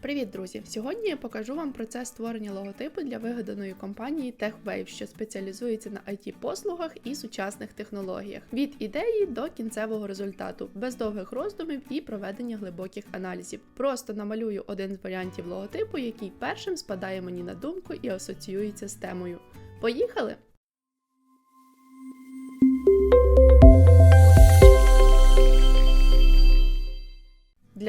Привіт, друзі! Сьогодні я покажу вам процес створення логотипу для вигаданої компанії TechWave, що спеціалізується на it послугах і сучасних технологіях від ідеї до кінцевого результату, без довгих роздумів і проведення глибоких аналізів. Просто намалюю один з варіантів логотипу, який першим спадає мені на думку і асоціюється з темою. Поїхали!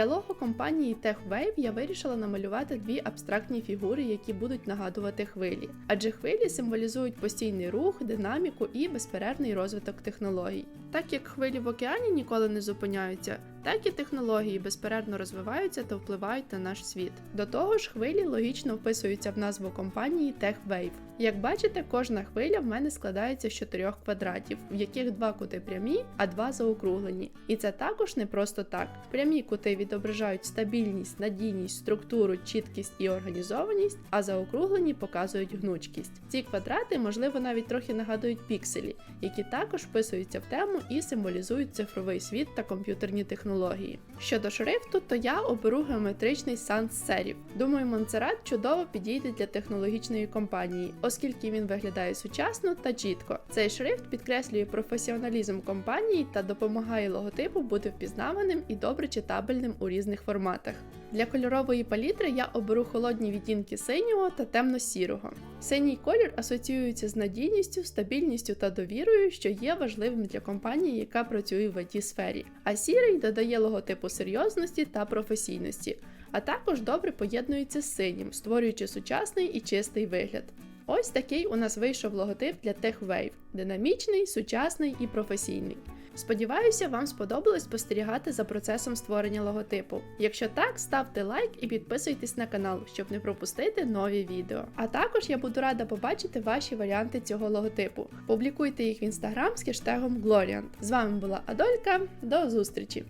Для лого компанії TechWave я вирішила намалювати дві абстрактні фігури, які будуть нагадувати хвилі. Адже хвилі символізують постійний рух, динаміку і безперервний розвиток технологій. Так як хвилі в океані ніколи не зупиняються, так і технології безперервно розвиваються та впливають на наш світ. До того ж, хвилі логічно вписуються в назву компанії TechWave. Як бачите, кожна хвиля в мене складається з чотирьох квадратів, в яких два кути прямі, а два заокруглені. І це також не просто так. Прямі кути відображають стабільність, надійність, структуру, чіткість і організованість, а заокруглені показують гнучкість. Ці квадрати, можливо, навіть трохи нагадують пікселі, які також вписуються в тему і символізують цифровий світ та комп'ютерні технології технології. Щодо шрифту, то я оберу геометричний sans сериф. Думаю, Montserrat чудово підійде для технологічної компанії, оскільки він виглядає сучасно та чітко. Цей шрифт підкреслює професіоналізм компанії та допомагає логотипу бути впізнаваним і добре читабельним у різних форматах. Для кольорової палітри я оберу холодні відтінки синього та темно-сірого. Синій колір асоціюється з надійністю, стабільністю та довірою, що є важливим для компанії, яка працює в it сфері. А сірий додає логотипу серйозності та професійності, а також добре поєднується з синім, створюючи сучасний і чистий вигляд. Ось такий у нас вийшов логотип для TechWave – динамічний, сучасний і професійний. Сподіваюся, вам сподобалось спостерігати за процесом створення логотипу. Якщо так, ставте лайк і підписуйтесь на канал, щоб не пропустити нові відео. А також я буду рада побачити ваші варіанти цього логотипу. Публікуйте їх в інстаграм з хештегом Gloriant. З вами була Адолька. До зустрічі!